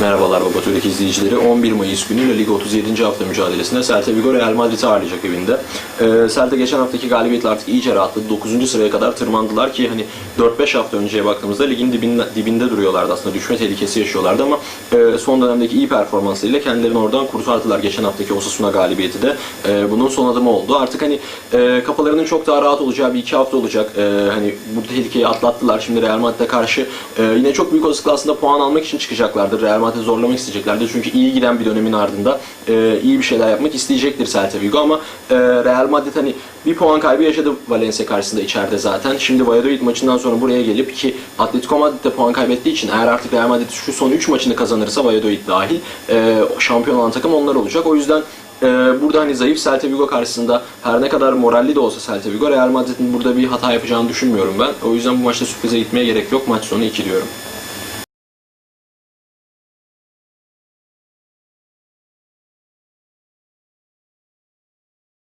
Merhabalar Baba Türk izleyicileri. 11 Mayıs günü La Liga 37. hafta mücadelesinde Celta Vigo Real Madrid'i ağırlayacak evinde. Ee, Celta geçen haftaki galibiyetle artık iyice rahatladı. 9. sıraya kadar tırmandılar ki hani 4-5 hafta önceye baktığımızda ligin dibinde, dibinde duruyorlardı aslında. Düşme tehlikesi yaşıyorlardı ama e, son dönemdeki iyi performanslarıyla kendilerini oradan kurtardılar. Geçen haftaki Osasuna galibiyeti de e, bunun son adımı oldu. Artık hani e, kafalarının çok daha rahat olacağı bir iki hafta olacak. E, hani bu tehlikeyi atlattılar. Şimdi Real Madrid'e karşı e, yine çok büyük olasılıkla aslında puan almak için çıkacaklardır. Real Madrid'i zorlamak isteyeceklerdir. Çünkü iyi giden bir dönemin ardında e, iyi bir şeyler yapmak isteyecektir Celta Vigo ama e, Real Madrid hani bir puan kaybı yaşadı Valencia karşısında içeride zaten. Şimdi Valladolid maçından sonra buraya gelip ki Atletico Madrid de puan kaybettiği için eğer artık Real Madrid şu son 3 maçını kazanırsa Valladolid dahil e, şampiyon olan takım onlar olacak. O yüzden e, burada hani zayıf Celta Vigo karşısında her ne kadar moralli de olsa Celta Vigo Real Madrid'in burada bir hata yapacağını düşünmüyorum ben. O yüzden bu maçta sürprize gitmeye gerek yok. Maç sonu 2 diyorum.